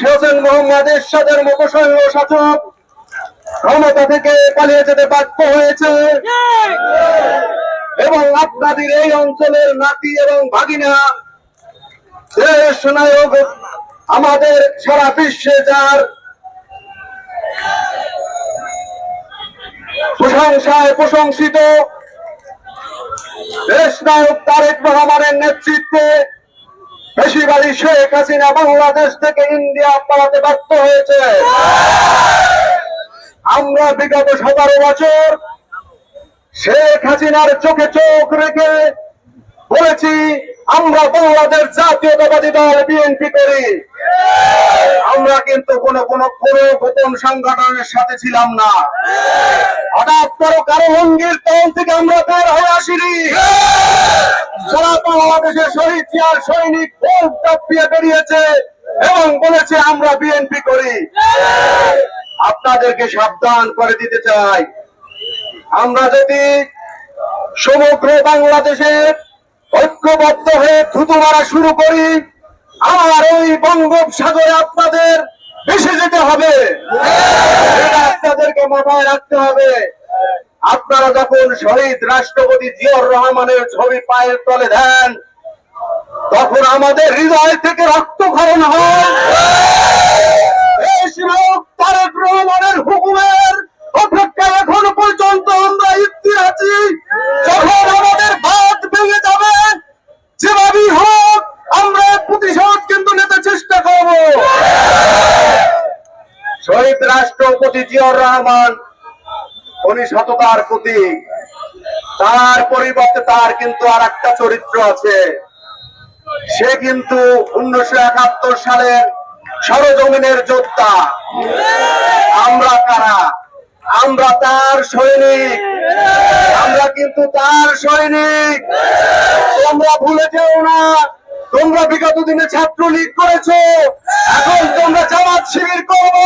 হোসেন মোহাম্মদ এরশাদের সৈন্য শাসক ক্ষমতা থেকে পালিয়ে যেতে বাধ্য হয়েছে। এবং আপনাদের এই অঞ্চলের নাতি এবং ভাগিনা দেশ নায়ক আমাদের সারা বিশ্বে যার প্রশংসায় প্রশংসিত দেশ নায়ক তারেক রহমানের নেতৃত্বে বেশিরভাগই শেখ হাসিনা বাংলাদেশ থেকে ইন্ডিয়া পালাতে ব্যর্থ হয়েছে। আমরা বিগত সতেরো বছর শেখ হাসিনার চোখে চোখ রেখে বলেছি, আমরা বাংলাদেশ জাতীয়তাবাদী দল, বিএনপি করি। আমরা কিন্তু কোন কোন গোপন সংগঠনের সাথে ছিলাম না। হঠাৎ করে কারও অঙ্গির তল থেকে আমরা বের হয়ে আসিনি। সারা বাংলাদেশের শহীদ জিয়ার সৈনিক খুব চাপিয়ে বেরিয়েছে এবং বলেছে, আমরা বিএনপি করি। আপনাদেরকে সাবধান করে দিতে চাই। আমরা যদি সমগ্র বাংলাদেশের ঐক্যবদ্ধ হয়ে থুতু মারা শুরু করি, আমার ওই বঙ্গোপসাগরে আপনাদের ভেসে যেতে হবে। আপনাদেরকে মাথায় রাখতে হবে। আপনারা যখন শহীদ রাষ্ট্রপতি জিয়র রহমানের ছবি পায়ের তলে দেন, তখন আমাদের হৃদয় থেকে রক্তক্ষরণ হয়। শহীদ রাষ্ট্রপতি জিয়র রহমান, উনি সততার প্রতীক। তার পরিবর্তে তার কিন্তু আর একটা চরিত্র আছে। সে কিন্তু উনিশশো একাত্তর সালের সরজমিনের যোদ্ধা। আমরা কারা? আমরা তার সৈনিক। আমরা কিন্তু তার সৈনিক। তোমরা ভুলে যেও না, তোমরা বিগত দিনে ছাত্রলীগ করেছ। এখন তোমরা জামাত শিবির করব।